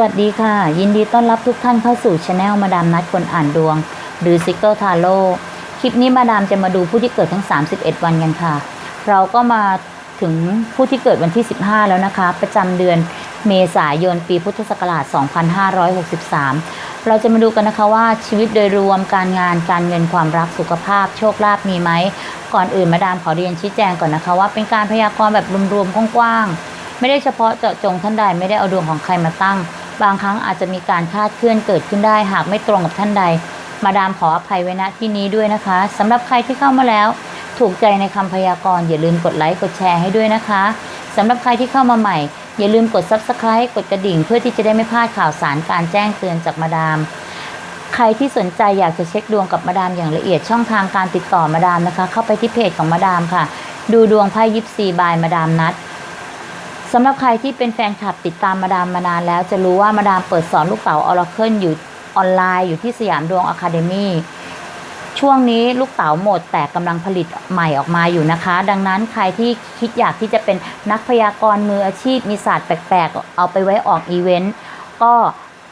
วัสดีค่ะ ยินดีต้อนรับทุกท่านเข้าสู่ช anel มาดามนัดคนอ่านดวง หรือซิกเกิลทาโร่คลิปนี้มาดามจะมาดูผู้ที่เกิดทั้ง 31 วันกันค่ะ เราก็มาถึงผู้ที่เกิดวันที่ 15 แล้วนะคะ ประจำเดือนเมษายนปีพุทธศักราช 2563 เราจะมาดูกันนะคะว่าชีวิตโดยรวมการงานการเงินความรักสุขภาพ โชคลาภมีไหม ก่อนอื่นมาดามขอเรียนชี้แจงก่อนนะคะว่าเป็นการพยากรณ์แบบรวมๆกว้างๆไม่ได้เฉพาะเจาะจงท่านใดไม่ได้เอาดวงของใครมาตั้ง บางครั้งอาจจะมีการคาดเคลื่อนเกิดขึ้นได้ หากไม่ตรงกับท่านใด มาดามขออภัยไว้ณที่นี้ด้วยนะคะสำหรับใครที่เข้ามาแล้ว ถูกใจในคำพยากรณ์อย่าลืมกดไลค์กดแชร์ให้ด้วยนะคะสำหรับใครที่เข้ามาใหม่ อย่าลืมกด Subscribe กดกระดิ่ง เพื่อที่จะได้ไม่พลาดข่าวสารการแจ้งเตือนจากมาดาม ใครที่สนใจอยากจะเช็คดวงกับมาดามอย่างละเอียดช่องทางการติดต่อมาดามนะคะ เข้าไปที่เพจของมาดามค่ะ ดูดวงไพ่ยิปซีบายมาดามนัด สำหรับใครที่เป็นแฟนคลับติดตามมาดามมานานแล้วจะรู้ว่ามาดามเปิดสอนลูกเต๋าออร์เคิลอยู่ออนไลน์อยู่ที่สยามดวงอะคาเดมี่ช่วงนี้ลูกเต๋าหมดแต่กำลังผลิตใหม่ออกมาอยู่นะคะ ดังนั้นใครที่คิดอยากที่จะเป็นนักพยากรณ์มืออาชีพมีศาสตร์แปลกๆ เอาไปไว้ออกอีเวนต์ก็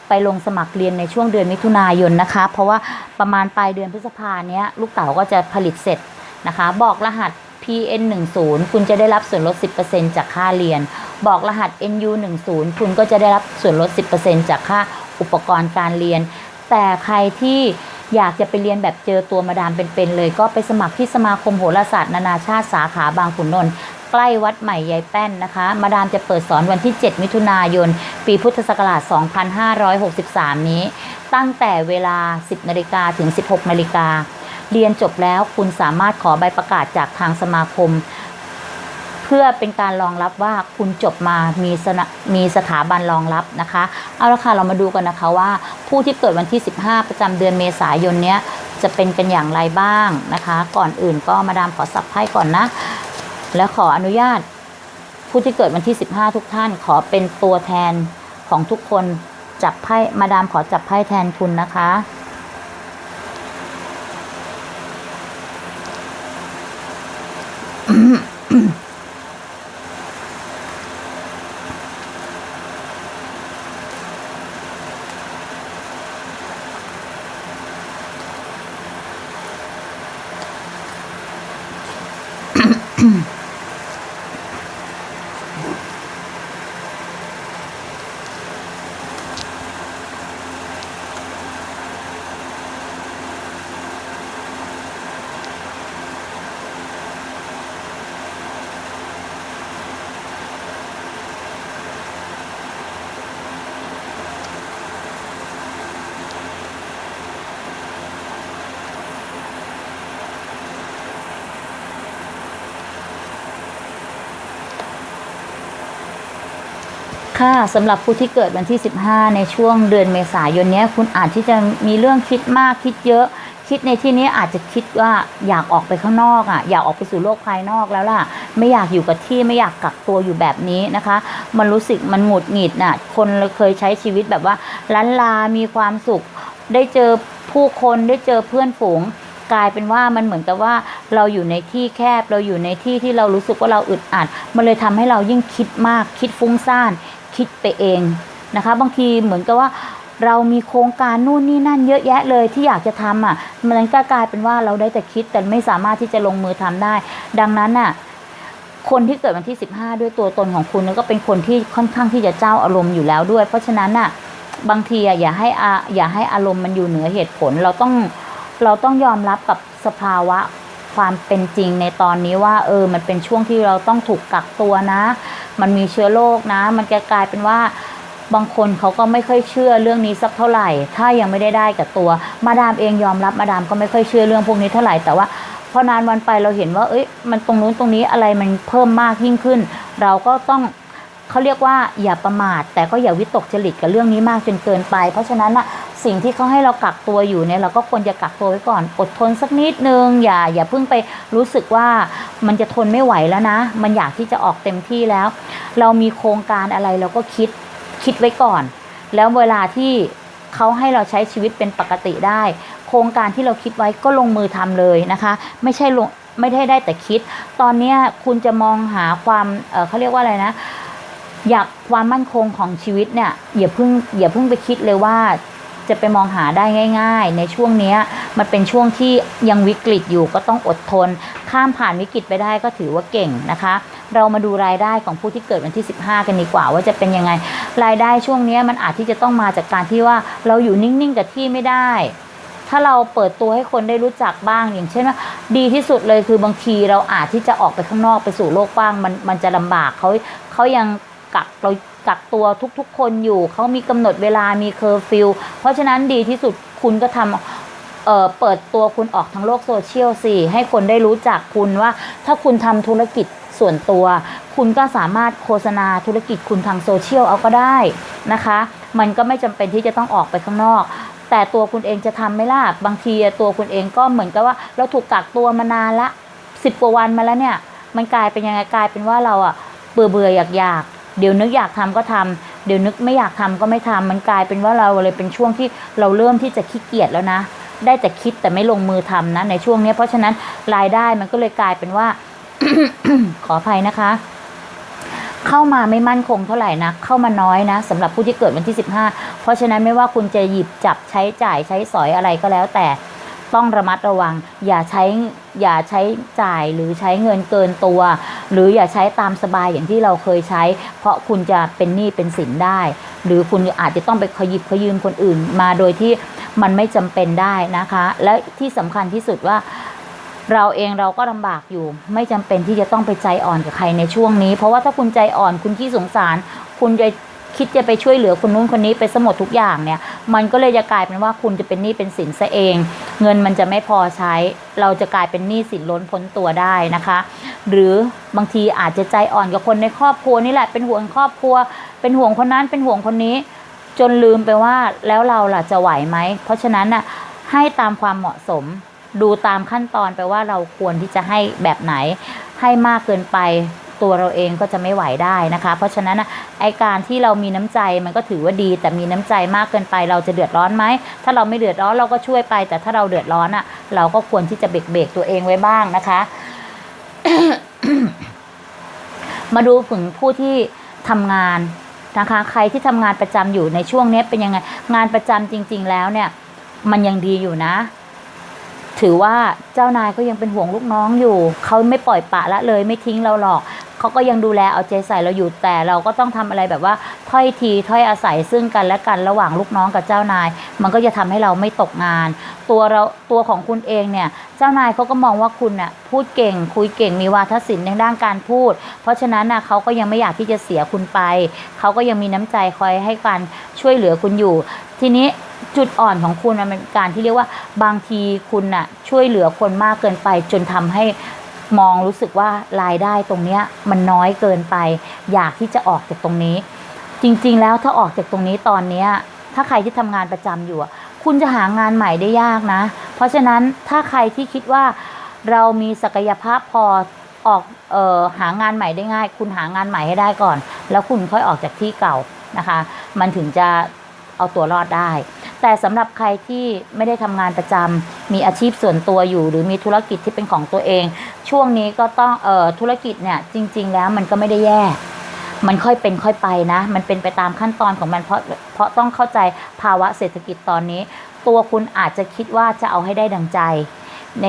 ไปลงสมัครเรียนในช่วงเดือนมิถุนายนนะคะ เพราะว่าประมาณปลายเดือนพฤษภาเนี้ยลูกเต๋าก็จะผลิตเสร็จนะคะ บอกรหัส PN10 คุณจะได้รับส่วนลด 10%จากค่าเรียน บอกรหัส NU10 คุณก็จะได้รับส่วนลด 10%จากค่าอุปกรณ์การเรียน แต่ใครที่อยากจะไปเรียนแบบเจอตัวมาดามเป็นๆเลย ก็ไปสมัครที่สมาคมโหราศาสตร์นานาชาติสาขาบางขุนนนท์ใกล้วัดใหม่ยายแป้นนะคะ มาดามจะเปิดสอนวันที่ 7 มิถุนายน ปีพุทธศักราช 2563 นี้ ตั้งแต่เวลา 10 นาฬิกาถึง 16 นาฬิกา เรียนจบแล้วคุณสามารถขอใบประกาศจากทางสมาคม พื่อเป็นการรองรับว่าคุณจบมามีสนมีสถาบันรองรับนะคะเอาละค่ะเรามาดูกันนะคะว่า ผู้ที่เกิดวันที่ 15 ประจำเดือนเมษายนเนี้ยจะเป็นกันอย่างไรบ้างนะคะ ก่อนอื่นก็มาดามขอสับไพ่ก่อนนะ และขออนุญาต ผู้ที่เกิดวันที่ 15 ทุกท่านขอเป็นตัวแทนของทุกคนจับไพ่มาดามขอจับไพ่แทนคุณนะคะ ค่ะสำหรับผู้ที่เกิดวันที่ 15 ในช่วงเดือนเมษายนนี้คุณอาจที่จะมีเรื่องคิดมากคิดเยอะ คิดในที่นี้อาจจะคิดว่าอยากออกไปข้างนอกอะอยากออกไปสู่โลกภายนอกแล้วล่ะ ไม่อยากอยู่กับที่ไม่อยากกักตัวอยู่แบบนี้นะคะ มันรู้สึกมันหงุดหงิดน่ะคนเราเคยใช้ชีวิตแบบว่าล้านลา มีความสุข ได้เจอผู้คนได้เจอเพื่อนฝูงกลายเป็นว่ามันเหมือนกับว่าเราอยู่ในที่แคบเราอยู่ในที่ที่เรารู้สึกว่าเราอึดอัด มันเลยทำให้เรายิ่งคิดมากคิดฟุ้งซ่าน คิดไปเองนะคะ บางทีเหมือนกับว่าเรามีโครงการนู่นนี่นั่นเยอะแยะเลยที่อยากจะทำอะ มันก็กลายเป็นว่าเราได้แต่คิดแต่ไม่สามารถที่จะลงมือทำได้ ดังนั้นน่ะคนที่เกิดวันที่ 15 ด้วยตัวตนของคุณก็เป็นคนที่ค่อนข้างที่จะเจ้าอารมณ์อยู่แล้วด้วย เพราะฉะนั้นน่ะบางทีอะอย่าให้อาอย่าให้อารมณ์มันอยู่เหนือเหตุผลเราต้องเราต้องยอมรับกับสภาวะ ความเป็นจริงในตอนนี้ว่า เออ มันเป็นช่วงที่เราต้องถูกกักตัวนะ มันมีเชื้อโรคนะ มันจะกลายเป็นว่าบางคนเขาก็ไม่ค่อยเชื่อเรื่องนี้สักเท่าไหร่ ถ้ายังไม่ได้ได้กับตัว มาดามเองยอมรับมาดามก็ไม่ค่อยเชื่อเรื่องพวกนี้เท่าไหร่ แต่ว่าพอนานวันไปเราเห็นว่า เอ้ย มันตรงนู้นตรงนี้อะไรมันเพิ่มมากยิ่งขึ้น เราก็ต้องเขาเรียกว่าอย่าประมาท แต่ก็อย่าวิตกจริตกับเรื่องนี้มากจนเกินไป เพราะฉะนั้นนะ สิ่งที่เขาให้เรากักตัวอยู่เนี่ยเราก็ควรจะกักตัวไว้ก่อน อดทนสักนิดนึง อย่าอย่าเพิ่งไปรู้สึกว่ามันจะทนไม่ไหวแล้วนะ มันอยากที่จะออกเต็มที่แล้ว เรามีโครงการอะไรเราก็คิดคิดไว้ก่อน แล้วเวลาที่เขาให้เราใช้ชีวิตเป็นปกติได้ โครงการที่เราคิดไว้ก็ลงมือทำเลยนะคะ ไม่ใช่ลงไม่ได้ได้แต่คิด ตอนนี้คุณจะมองหาความเเขาเรียกว่าอะไรนะ อยากความมั่นคงของชีวิตเนี่ยอย่าเพิ่งอย่าเพิ่งไปคิดเลยว่า จะไปมองหาได้ง่าย ๆ ในช่วงนี้มันเป็นช่วงที่ยังวิกฤตอยู่ก็ต้องอดทน ข้ามผ่านวิกฤตไปได้ก็ถือว่าเก่งนะคะ เรามาดูรายได้ของผู้ที่เกิดวันที่ 15 กันดีกว่า ว่าจะเป็นยังไง รายได้ช่วงนี้มันอาจที่จะต้องมาจากการที่ว่าเราอยู่นิ่งๆกับที่ไม่ได้ถ้าเราเปิดตัวให้คนได้รู้จักบ้างอย่างเช่นว่าดีที่สุดเลยคือบางทีเราอาจที่จะออกไปข้างนอกไปสู่โลกกว้างมันมันจะลำบากเขาเขายังกักเรา กักตัวทุกๆ คนอยู่ เขามีกำหนดเวลามีเคอร์ฟิวเพราะฉะนั้นดีที่สุดคุณก็ทำเอ่อเปิดตัวคุณออกทางโลกโซเชียลสิให้คนได้รู้จักคุณว่า ถ้าคุณทำธุรกิจส่วนตัว คุณก็สามารถโฆษณาธุรกิจคุณทางโซเชียลเอาก็ได้นะคะ มันก็ไม่จำเป็นที่จะต้องออกไปข้างนอกแต่ตัวคุณเองจะทำไม่ล่ะ บางทีตัวคุณเองก็เหมือนกับว่า เราถูกกักตัวมานานละสิบกว่าวันมาแล้วเนี่ย มันกลายเป็นยังไงกลายเป็นว่าเราอะเบื่อเบื่ออยากอยาก เดี๋ยวนึกอยากทำก็ทำเดี๋ยวนึกไม่อยากทำก็ไม่ทำมันกลายเป็นว่าเราเลยเป็นช่วงที่เราเริ่มที่จะขี้เกียจแล้วนะ ได้แต่คิดแต่ไม่ลงมือทำนะในช่วงนี้ เพราะฉะนั้นรายได้มันก็เลยกลายเป็นว่า ขออภัยนะคะเข้ามาไม่มั่นคงเท่าไหร่นะเข้ามาน้อยนะสำหรับผู้ที่เกิดวันที่ 15 เพราะฉะนั้นไม่ว่าคุณจะหยิบจับใช้จ่ายใช้สอยอะไรก็แล้วแต่ ต้องระมัดระวัง อย่าใช้อย่าใช้จ่ายหรือใช้เงินเกินตัว หรืออย่าใช้ตามสบายอย่างที่เราเคยใช้ เพราะคุณจะเป็นหนี้เป็นสินได้ หรือคุณอาจจะต้องไปขยิบขยืมคนอื่นมาโดยที่มันไม่จำเป็นได้นะคะ และที่สำคัญที่สุดว่าเราเองเราก็ลำบากอยู่ ไม่จำเป็นที่จะต้องไปใจอ่อนกับใครในช่วงนี้ เพราะว่าถ้าคุณใจอ่อนคุณขี้สงสาร คุณจะ คิดจะไปช่วยเหลือคนนู้นคนนี้ไปสมดทุกอย่างเนี่ย มันก็เลยจะกลายเป็นว่าคุณจะเป็นหนี้เป็นสินซะเอง เงินมันจะไม่พอใช้ เราจะกลายเป็นหนี้สินล้นพ้นตัวได้นะคะ หรือบางทีอาจจะใจอ่อนกับคนในครอบครัวนี่แหละเป็นห่วงครอบครัว เป็นห่วงคนนั้นเป็นห่วงคนนี้ จนลืมไปว่าแล้วเราล่ะจะไหวไหมเพราะฉะนั้นน่ะให้ตามความเหมาะสมดูตามขั้นตอนไปว่าเราควรที่จะให้แบบไหนให้มากเกินไป ตัวเราเองก็จะไม่ไหวได้นะคะ เพราะฉะนั้นนะไอการที่เรามีน้ำใจมันก็ถือว่าดี แต่มีน้ำใจมากเกินไปเราจะเดือดร้อนไหมถ้าเราไม่เดือดร้อนเราก็ช่วยไป แต่ถ้าเราเดือดร้อนอะ เราก็ควรที่จะเบรกเบรกตัวเองไว้บ้างนะคะ มาดูถึงผู้ที่ทำงานนะคะใครที่ทำงานประจำอยู่ในช่วงนี้เป็นยังไงงานประจำจริง ๆ แล้วเนี่ย มันยังดีอยู่นะ ถือว่าเจ้านายก็ยังเป็นห่วงลูกน้องอยู่ เขาไม่ปล่อยปะละเลยไม่ทิ้งเราหรอก เขาก็ยังดูแลเอาใจใส่เราอยู่แต่เราก็ต้องทำอะไรแบบว่าถ้อยทีถ้อยอาศัยซึ่งกันและกันระหว่างลูกน้องกับเจ้านาย มันก็จะทำให้เราไม่ตกงาน ตัวเราตัวของคุณเองเนี่ยเจ้านายเขาก็มองว่าคุณน่ะพูดเก่ง คุยเก่งมีวาทศิลป์ในด้านการพูด เพราะฉะนั้นน่ะเขาก็ยังไม่อยากที่จะเสียคุณไป เขาก็ยังมีน้ำใจคอยให้การช่วยเหลือคุณอยู่ ทีนี้จุดอ่อนของคุณมันเป็นการที่เรียกว่าบางทีคุณน่ะช่วยเหลือคนมากเกินไปจนทำให้ มองรู้สึกว่ารายได้ตรงเนี้ยมันน้อยเกินไป อยากที่จะออกจากตรงนี้ จริงๆ แล้วถ้าออกจากตรงนี้ตอนเนี้ยถ้าใครที่ทำงานประจำอยู่ คุณจะหางานใหม่ได้ยากนะ เพราะฉะนั้นถ้าใครที่คิดว่าเรามีศักยภาพพอออกเออหางานใหม่ได้ง่าย คุณหางานใหม่ให้ได้ก่อน แล้วคุณค่อยออกจากที่เก่านะคะ มันถึงจะเอาตัวรอดได้ แต่สำหรับใครที่ไม่ได้ทำงานประจำมีอาชีพส่วนตัวอยู่ หรือมีธุรกิจที่เป็นของตัวเอง ช่วงนี้ก็ต้องเอ่อธุรกิจเนี่ยจริง ๆ แล้วมันก็ไม่ได้แย่มันค่อยเป็นค่อยไปนะ มันเป็นไปตามขั้นตอนของมันเพราะเพราะต้องเข้าใจภาวะเศรษฐกิจตอนนี้ ตัวคุณอาจจะคิดว่าจะเอาให้ได้ดังใจ ใน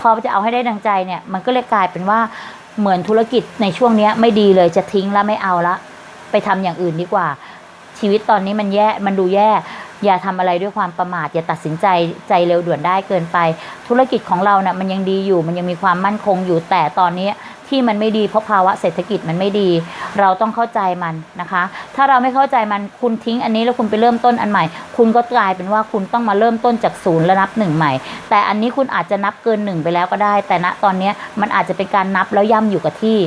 พอจะเอาให้ได้ดังใจเนี่ยมันก็เลยกลายเป็นว่าเหมือนธุรกิจในช่วงนี้ไม่ดีเลยจะทิ้งแล้วไม่เอาละ ไปทำอย่างอื่นดีกว่า ชีวิตตอนนี้มันแย่มันดูแย่ อย่าทำอะไรด้วยความประมาท อย่าตัดสินใจใจเร็วด่วนได้เกินไป ธุรกิจของเรานะ่ะมันยังดีอยู่ มันยังมีความมั่นคงอยู่แต่ตอนนี้ที่มันไม่ดีเพราะภาวะเศรษฐกิจมันไม่ดี เราต้องเข้าใจมันนะคะ ถ้าเราไม่เข้าใจมันคุณทิ้งอันนี้แล้วคุณไปเริ่มต้นอันใหม่ คุณก็กลายเป็นว่าคุณต้องมาเริ่มต้นจากศูนย์แล้วนับหนึ่งใหม่ แต่อันนี้คุณอาจจะนับเกินหนึ่งไปแล้วก็ได้ แต่ณตอนนี้มันอาจจะเป็นการนับแล้วย่ำอยู่กับที่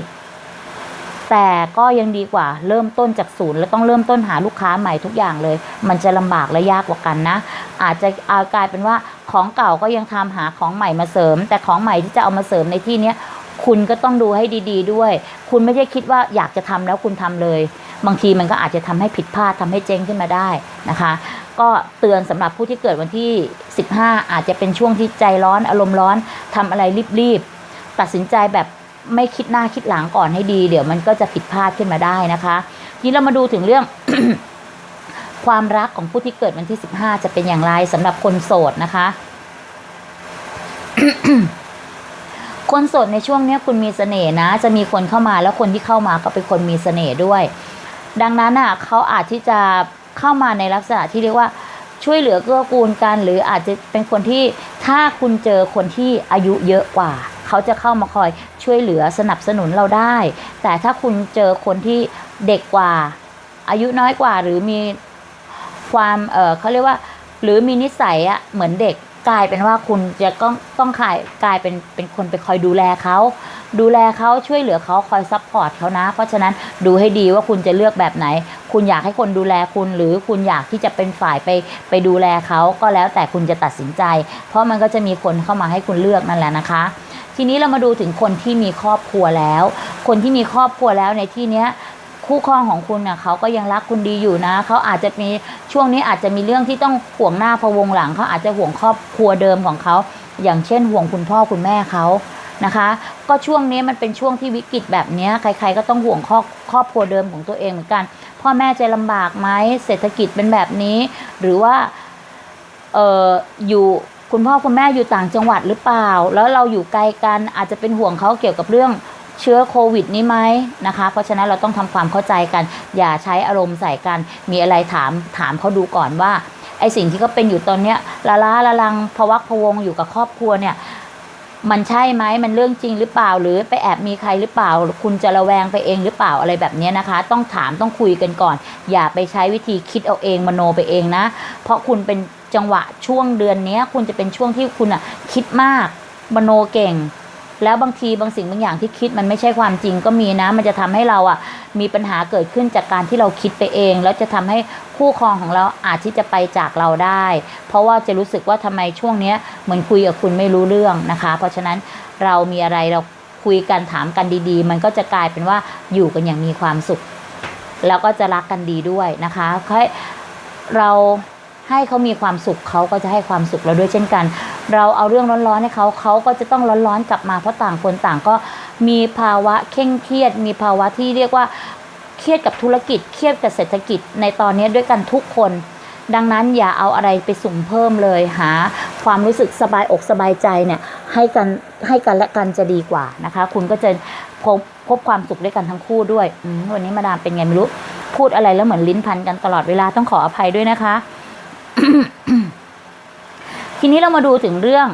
แต่ก็ยังดีกว่าเริ่มต้นจากศูนย์แล้วต้องเริ่มต้นหาลูกค้าใหม่ทุกอย่างเลย มันจะลำบากและยากกว่ากันนะ อาจจะเอากลายเป็นว่าของเก่าก็ยังทำหาของใหม่มาเสริม แต่ของใหม่ที่จะเอามาเสริมในที่เนี้ยคุณก็ต้องดูให้ดี ๆ ด้วย คุณไม่ใช่คิดว่าอยากจะทำแล้วคุณทำเลย บางทีมันก็อาจจะทำให้ผิดพลาดทำให้เจ๊งขึ้นมาได้นะคะ ก็เตือนสำหรับผู้ที่เกิดวันที่ 15 อาจจะเป็นช่วงที่ใจร้อนอารมณ์ร้อนทำอะไรรีบๆตัดสินใจแบบ ไม่คิดหน้าคิดหลังก่อนให้ดี เดี๋ยวมันก็จะผิดพลาดขึ้นมาได้นะคะทีนี้เรามาดูถึงเรื่องความรักของผู้ที่เกิดวันที่ 15 จะเป็นอย่างไรสำหรับคนโสดนะคะ คนโสดในช่วงนี้คุณมีเสน่ห์นะ จะมีคนเข้ามาแล้วคนที่เข้ามาก็เป็นคนมีเสน่ห์ด้วย ดังนั้นอะเขาอาจที่จะเข้ามาในลักษณะที่เรียกว่าช่วยเหลือเกื้อกูลกัน หรืออาจจะเป็นคนที่ถ้าคุณเจอคนที่อายุเยอะกว่า เขาจะเข้ามาคอยช่วยเหลือสนับสนุนเราได้ แต่ถ้าคุณเจอคนที่เด็กกว่า อายุน้อยกว่าหรือมีความเออเขาเรียกว่า หรือมีนิสัยอะเหมือนเด็กกลายเป็นว่าคุณจะต้องต้องขายกลายเป็นเป็นคนไปคอยดูแลเขาดูแลเขาช่วยเหลือเขาคอยซัพพอร์ตเขานะ เพราะฉะนั้นดูให้ดีว่าคุณจะเลือกแบบไหน คุณอยากให้คนดูแลคุณ หรือคุณอยากที่จะเป็นฝ่ายไปไปดูแลเขาก็แล้วแต่คุณจะตัดสินใจ เพราะมันก็จะมีคนเข้ามาให้คุณเลือกนั่นแหละนะคะ ทีนี้เรามาดูถึงคนที่มีครอบครัวแล้ว คนที่มีครอบครัวแล้วในที่เนี้ยคู่ครองของคุณน่ะเขาก็ยังรักคุณดีอยู่นะ เขาอาจจะมีช่วงนี้อาจจะมีเรื่องที่ต้องห่วงหน้าพะวงหลัง เขาอาจจะห่วงครอบครัวเดิมของเขา อย่างเช่นห่วงคุณพ่อคุณแม่เขานะคะ ก็ช่วงนี้มันเป็นช่วงที่วิกฤตแบบนี้ใคร ๆ ก็ต้องห่วงครอบครอบครัวเดิมของตัวเองเหมือนกัน พ่อแม่จะลำบากไหมเศรษฐกิจเป็นแบบนี้ หรือว่าเอออยู่ คุณพ่อคุณแม่อยู่ต่างจังหวัดหรือเปล่า แล้วเราอยู่ไกลกันอาจจะเป็นห่วงเขาเกี่ยวกับเรื่องเชื้อโควิดนี้ไหมนะคะ เพราะฉะนั้นเราต้องทำความเข้าใจกัน อย่าใช้อารมณ์ใส่กัน มีอะไรถามถามเขาดูก่อนว่าไอสิ่งที่เขาเป็นอยู่ตอนเนี้ยละล้าละลังพวักพวงอยู่กับครอบครัวเนี่ย มันใช่ไหมมันเรื่องจริงหรือเปล่า หรือไปแอบมีใครหรือเปล่า คุณจะระแวงไปเองหรือเปล่าอะไรแบบนี้นะคะ ต้องถามต้องคุยกันก่อน อย่าไปใช้วิธีคิดเอาเองมโนไปเองนะ เพราะคุณเป็นจังหวะช่วงเดือนนี้คุณจะเป็นช่วงที่คุณอะคิดมากมโนเก่ง แล้วบางทีบางสิ่งบางอย่างที่คิดมันไม่ใช่ความจริงก็มีนะ มันจะทำให้เราอะมีปัญหาเกิดขึ้นจากการที่เราคิดไปเอง แล้วจะทำให้คู่ครองของเราอาจที่จะไปจากเราได้ เพราะว่าจะรู้สึกว่าทำไมช่วงเนี้ยเหมือนคุยกับคุณไม่รู้เรื่องนะคะ เพราะฉะนั้นเรามีอะไรเราคุยกันถามกันดีๆ มันก็จะกลายเป็นว่าอยู่กันอย่างมีความสุข แล้วก็จะรักกันดีด้วยนะคะให้เรา ให้เขามีความสุขเขาก็จะให้ความสุขเราด้วยเช่นกัน เราเอาเรื่องร้อนๆให้เขาเขาก็จะต้องร้อนๆกลับมาเพราะต่างคนต่างก็มีภาวะเคร่งเครียด มีภาวะที่เรียกว่าเครียดกับธุรกิจเครียดกับเศรษฐกิจในตอนนี้ด้วยกันทุกคน ดังนั้นอย่าเอาอะไรไปสุ่มเพิ่มเลยหา ความรู้สึกสบายอกสบายใจเนี่ยให้กันให้กันและกันจะดีกว่านะคะ คุณก็จะพบพบความสุขด้วยกันทั้งคู่ด้วยวันนี้มาดามเป็นไงไม่รู้พูดอะไรแล้วเหมือนลิ้นพันกันตลอดเวลาต้องขออภัยด้วยนะคะ ทีนี้เรามาดูถึงเรื่อง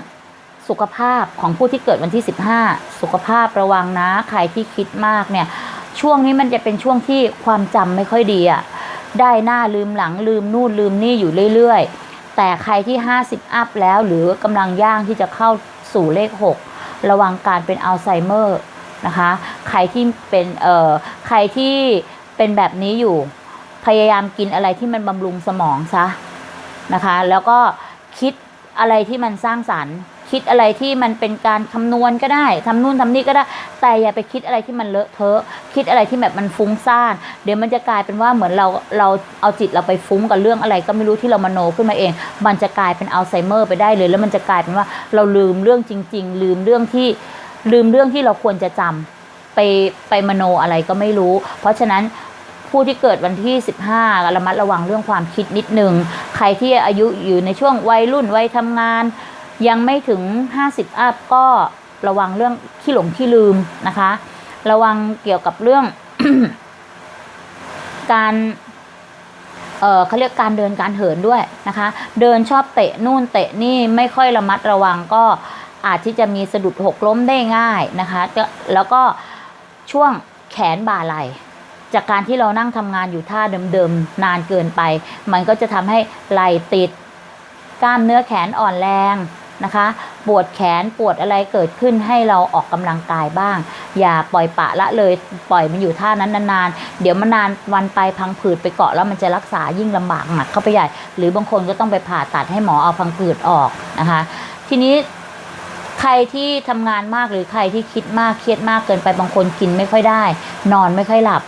สุขภาพของผู้ที่เกิดวันที่ 15 สุขภาพระวังนะ ใครที่คิดมากเนี่ย ช่วงนี้มันจะเป็นช่วงที่ความจำไม่ค่อยดีอะได้หน้าลืมหลังลืมนู่นลืมนี่อยู่เรื่อยๆ แต่ใครที่ 50 อัพแล้วหรือกำลังย่างที่จะเข้าสู่เลข 6 ระวังการเป็นอัลไซเมอร์นะคะ ใครที่เป็นเอ่อใครที่เป็นแบบนี้อยู่ พยายามกินอะไรที่มันบำรุงสมองซะ นะคะ แล้วก็คิดอะไรที่มันสร้างสรรค์ คิดอะไรที่มันเป็นการคำนวณก็ได้ทำนู่นทำนี่ก็ได้ แต่อย่าไปคิดอะไรที่มันเลอะเทอะคิดอะไรที่แบบมันฟุ้งซ่าน เดี๋ยวมันจะกลายเป็นว่าเหมือนเราเราเอาจิตเราไปฟุ้งกับเรื่องอะไร ก็ไม่รู้ที่เรามโนขึ้นมาเอง มันจะกลายเป็นอัลไซเมอร์ไปได้เลย แล้วมันจะกลายเป็นว่าเราลืมเรื่องจริง ๆ ลืมเรื่องที่ลืมเรื่องที่เราควรจะจำไปไปมโนอะไรก็ไม่รู้ เพราะฉะนั้น ผู้ที่เกิดวันที่ 15ระมัดระวังเรื่องความคิดนิดนึง ใครที่อายุอยู่ในช่วงวัยรุ่นวัยทำงาน ยังไม่ถึง 50 อัพก็ระวังเรื่องขี้หลงขี้ลืมนะคะ ระวังเกี่ยวกับเรื่อง การเออเขาเรียกการเดินการเหินด้วยนะคะ เดินชอบเตะนู่นเตะนี่ไม่ค่อยระมัดระวังก็อาจที่จะมีสะดุดหกล้มได้ง่ายนะคะแล้วก็ช่วงแขนบ่าไหล่ จากการที่เรานั่งทำงานอยู่ท่าเดิมๆนานเกินไป มันก็จะทำให้ไหลติด กล้ามเนื้อแขนอ่อนแรงนะคะ ปวดแขนปวดอะไรเกิดขึ้นให้เราออกกำลังกายบ้าง อย่าปล่อยปะละเลยปล่อยมันอยู่ท่านั้นนานๆ เดี๋ยวมันนานวันไปพังผืดไปเกาะแล้วมันจะรักษายิ่งลำบากหนักเข้าไปใหญ่ หรือบางคนก็ต้องไปผ่าตัดให้หมอเอาพังผืดออกนะคะ ทีนี้ใครที่ทำงานมากหรือใครที่คิดมากเครียดมากเกินไปบางคนกินไม่ค่อยได้ นอนไม่ค่อยหลับ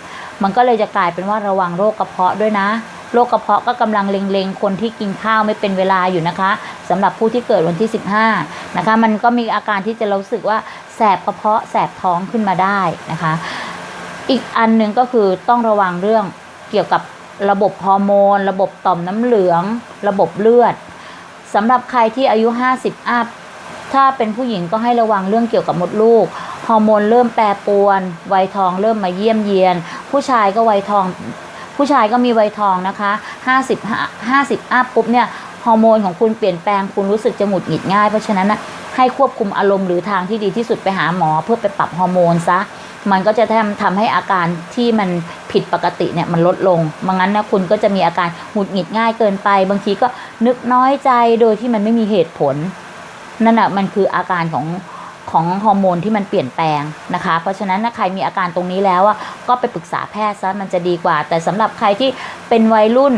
มันก็เลยจะกลายเป็นว่าระวังโรคกระเพาะด้วยนะโรคกระเพาะก็กำลังเล็งๆ คนที่กินข้าวไม่เป็นเวลาอยู่นะคะสำหรับผู้ที่เกิดวันที่ 15 นะคะ มันก็มีอาการที่จะรู้สึกว่าแสบกระเพาะแสบท้องขึ้นมาได้นะคะ อีกอันหนึ่งก็คือต้องระวังเรื่องเกี่ยวกับระบบฮอร์โมน ระบบต่อมน้ำเหลือง ระบบเลือดสำหรับใครที่อายุ 50 อัพถ้าเป็นผู้หญิงก็ให้ระวังเรื่องเกี่ยวกับมดลูก ฮอร์โมนเริ่มแปรปรวน วัยทองเริ่มมาเยี่ยมเยียน ผู้ชายก็วัยทอง ผู้ชายก็มีวัยทองนะคะ50 50อัพปุ๊บเนี่ยฮอร์โมนของคุณเปลี่ยนแปลงคุณรู้สึกจะหงุดหงิดง่าย เพราะฉะนั้นนะให้ควบคุมอารมณ์หรือทางที่ดีที่สุดไปหาหมอเพื่อไปปรับฮอร์โมนซะมันก็จะทำทำให้อาการที่มันผิดปกติเนี่ยมันลดลงม่งั้นนะคุณก็จะมีอาการหงุดหงิดง่ายเกินไป บางทีก็นึกน้อยใจโดยที่มันไม่มีเหตุผล นั่นแหะมันคืออาการของ ของฮอร์โมนที่มันเปลี่ยนแปลงนะคะ เพราะฉะนั้นถ้าใครมีอาการตรงนี้แล้วอะก็ไปปรึกษาแพทย์ซะมันจะดีกว่า แต่สำหรับใครที่เป็นวัยรุ่น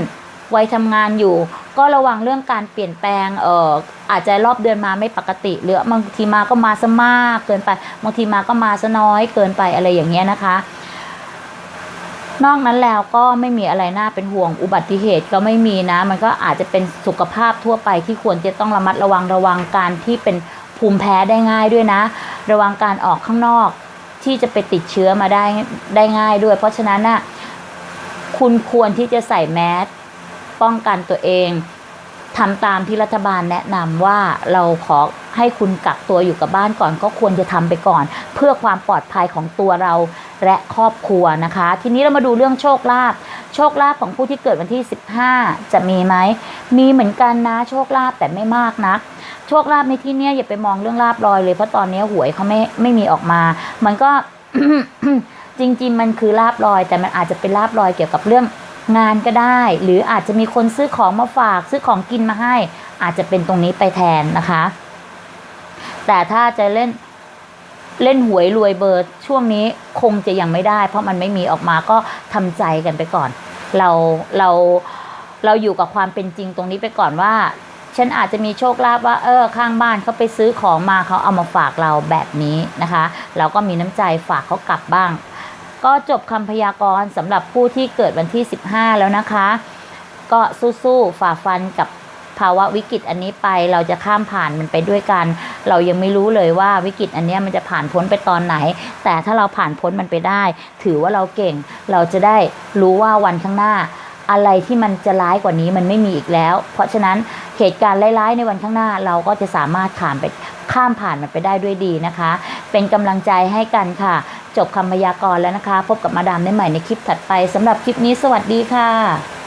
วัยทำงานอยู่ ก็ระวังเรื่องการเปลี่ยนแปลงเอ่ออาจจะรอบเดือนมาไม่ปกติหรือบางทีมาก็มาซะมากเกินไปบางทีมาก็มาซะน้อยเกินไปอะไรอย่างเงี้ยนะคะนอกนั้นแล้วก็ไม่มีอะไรน่าเป็นห่วงอุบัติเหตุก็ไม่มีนะ มันก็อาจจะเป็นสุขภาพทั่วไปที่ควรจะต้องระมัดระวังระวังการที่เป็น ภูมิแพ้ได้ง่ายด้วยนะ ระวังการออกข้างนอก ที่จะไปติดเชื้อมาได้ได้ง่ายด้วย เพราะฉะนั้นน่ะคุณควรที่จะใส่แมสป้องกันตัวเองทำตามที่รัฐบาลแนะนำว่าเราขอให้คุณกักตัวอยู่กับบ้านก่อน ก็ควรจะทำไปก่อน เพื่อความปลอดภัยของตัวเราและครอบครัวนะคะ ทีนี้เรามาดูเรื่องโชคลาภ โชคลาภของผู้ที่เกิดวันที่ 15 จะมีไหม มีเหมือนกันนะโชคลาภแต่ไม่มากนะโชคลาภในที่เนี้ยอย่าไปมองเรื่องลาบลอยเลยเพราะตอนนี้หวยเขาไม่ไม่มีออกมา มันก็ จริง ๆ มันคือลาบลอย แต่มันอาจจะเป็นลาบลอยเกี่ยวกับเรื่องงานก็ได้ หรืออาจจะมีคนซื้อของมาฝาก ซื้อของกินมาให้ อาจจะเป็นตรงนี้ไปแทนนะคะ แต่ถ้าจะเล่นเล่นหวยรวยเบอร์ช่วงนี้คงจะยังไม่ได้ เพราะมันไม่มีออกมาก็ทำใจกันไปก่อน เราเราเราอยู่กับความเป็นจริงตรงนี้ไปก่อนว่า ฉันอาจจะมีโชคลาภว่า เออ ข้างบ้านเขาไปซื้อของมาเขาเอามาฝากเราแบบนี้นะคะ เราก็มีน้ำใจฝากเขากลับบ้าง ก็จบคำพยากรณ์สำหรับผู้ที่เกิดวันที่ 15 แล้วนะคะ ก็สู้ๆฝ่าฟันกับ ภาวะวิกฤตอันนี้ไปเราจะข้ามผ่านมันไปด้วยกัน เรายังไม่รู้เลยว่าวิกฤตอันนี้มันจะผ่านพ้นไปตอนไหน แต่ถ้าเราผ่านพ้นมันไปได้ ถือว่าเราเก่ง เราจะได้รู้ว่าวันข้างหน้า อะไรที่มันจะร้ายกว่านี้มันไม่มีอีกแล้ว เพราะฉะนั้นเหตุการณ์ร้ายๆในวันข้างหน้าเราก็จะสามารถข้ามไปข้ามผ่านมันไปได้ด้วยดีนะคะ เป็นกำลังใจให้กันค่ะ จบคำพยากรณ์แล้วนะคะ พบกับมาดามได้ใหม่ในคลิปถัดไปสำหรับคลิปนี้สวัสดีค่ะ